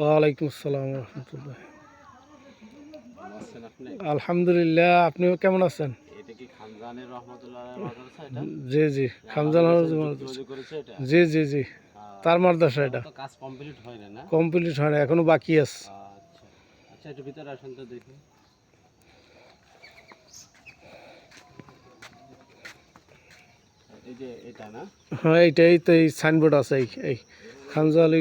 ওয়ালাইকুম আসসালাম রহমতুল্লাহ। আপনি? আলহামদুলিল্লাহ আপনিও কেমন আছেন? জি জি খামজান জি জি জি তার মাদ্রাসা এটা। কমপ্লিট হয় না এখনও বাকি আছে। আচ্ছা আচ্ছা হ্যাঁ এইটাই তো এই সাইনবোর্ড আছে এই এই। খামজা আলী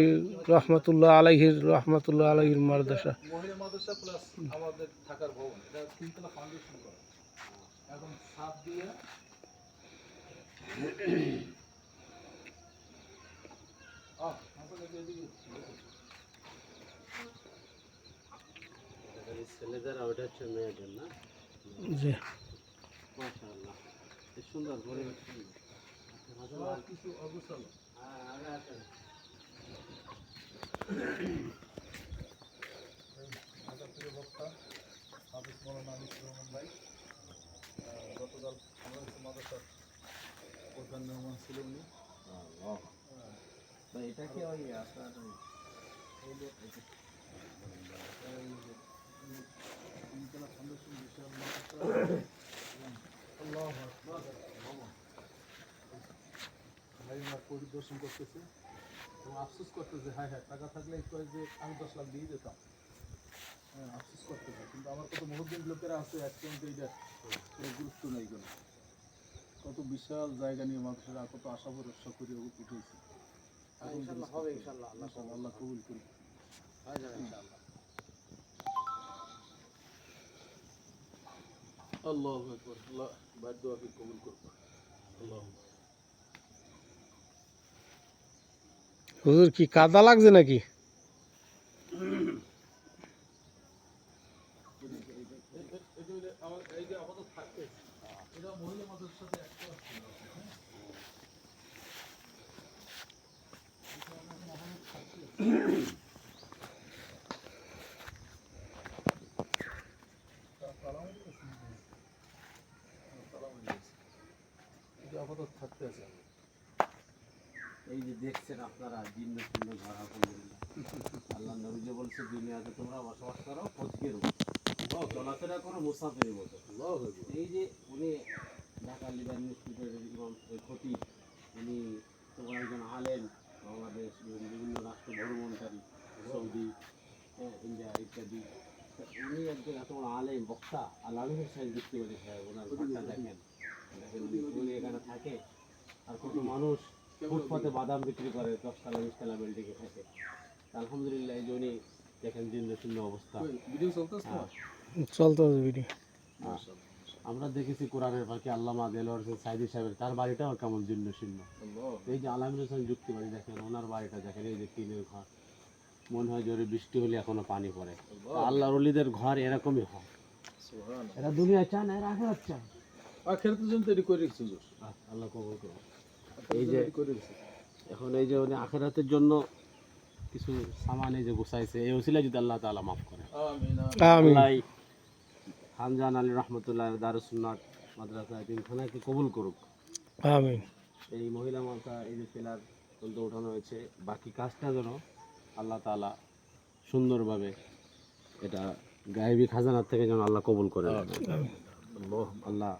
রহমতুল্লাহ আলাইহির রহমতুল্লাহ আলাইহির মাদ্রাসা। আমাদের থাকার ভবন এটা তিনতলা ফাউন্ডেশন করা এখন ছাদ দিয়ে আহ, আসলে যে এদিকে- এটা ছেলেদের আর ওটা হচ্ছে মেয়েদের না জি মাশাআল্লাহ কি সুন্দর পরিবেশ সুন্দর। আচ্ছা, মাঝে সব মাঝে- কিছু অগোছালো হ্যাঁ, আগে আসেন। ঢাকা থেকে বক্তা হাফিজ মৌলানা আনিস রহমান ভাই গতকাল বাংলাদেশ মাদ্রাসার প্রধান মেহমান ছিল উনি এটা কি ওই আপনার ওই তিনতলা ফাউন্ডেশন বিশাল আল্লাহ ভাই ওনার পরিদর্শন করতেছে এবং আফসোস করতেছে হ্যাঁ হ্যাঁ টাকা থাকলে একটু যে আমি দশ লাখ দিয়ে দিতাম হ্যাঁ আফসোস করতেছে কিন্তু আমার কত মহদ্দিন লোকেরা আছে এইটা গুরুত্ব নেই কোনো। কত বিশাল জায়গা নিয়ে মানুষেরা কত আশা ভরসা করে উঠেছে। হ্যাঁ, হবে ইনশাআল্লাহ আল্লাহ কবুল হয়ে যাবে ইনশাআল্লাহ আল্লাহ আকবর আল্লাহ বাইর দোয়াকে কবুল করুন আল্লাহ হুজুর কি কাদা লাগছে নাকি এটা হইলে আমার এই যে আপাতত এটা মহিলা সাথে একটা আপাতত এই যে দেখছেন আপনারা জিন্ন শূন্য আলহামদুলিল্লাহ আল্লাহ নবী বলছে, দুনিয়াতে তোমরা বসবাস করো মতো। এই যে উনি ঢাকা ইনস্টিটিউটের ইমাম খতিব উনি তোমার একজন আলেন বাংলাদেশ বিভিন্ন রাষ্ট্র ভ্রমণকারী সৌদি হ্যাঁ, ইন্ডিয়া ইত্যাদি। উনি একজন এত বড় আলেম বক্তা আর আলমের সাহেব সাহেব ওনার দেখেন। উনি- এখানে থাকে আর কত মানুষ ফুটপাতে বাদাম বিক্রি করে দশতলা বিশতলা বিল্ডিংয়ে থাকে। আলহামদুলিল্লাহ এই যে উনি দেখেন দিন শূন্য অবস্থা ভিডিও চলতেছে হ্যাঁ। চলতে হবে ভিডিও আমরা দেখেছি কোরআনের পাখি আল্লামা দেলোয়ার হোসেন সাইদি সাহেবের তার বাড়িটাও কেমন জীর্ণ শূন্য আল্লাহ এই যে আলামির হোসেন যুক্তিবাদী দেখেন ওনার বাড়িটা দেখেন এই যে টিনের ঘর। মনে হয় জোরে বৃষ্টি হলে এখনও পানি পড়ে। আল্লাহ রলিদের ঘর এরকমই হয়। এরা দুনিয়া চান এরা আখেরাত চান আখেরাতের জন্য তৈরি করে রেখেছে আল্লাহ কবুল আখেরাতের এই যে- এখন এই যে উনি আখেরাতের জন্য কিছু সামান এই যে গুছাইছে এই ওসিলা যদি আল্লাহ তাআলা মাফ করে। আমিন। আল্লাহ খানজান আলী রহমতুল্লাহ দারুসুন্নাথ মাদ্রাসা তিনখানাকে কবুল করুক। আমি এই মহিলা মাদ্রাসা এই যে পিলার পর্যন্ত ওঠানো হয়েছে বাকি কাজটা যেন আল্লাহ তালা সুন্দরভাবে এটা গায়েবী খাজানার থেকে যেন আল্লাহ কবুল করে। আল্লাহ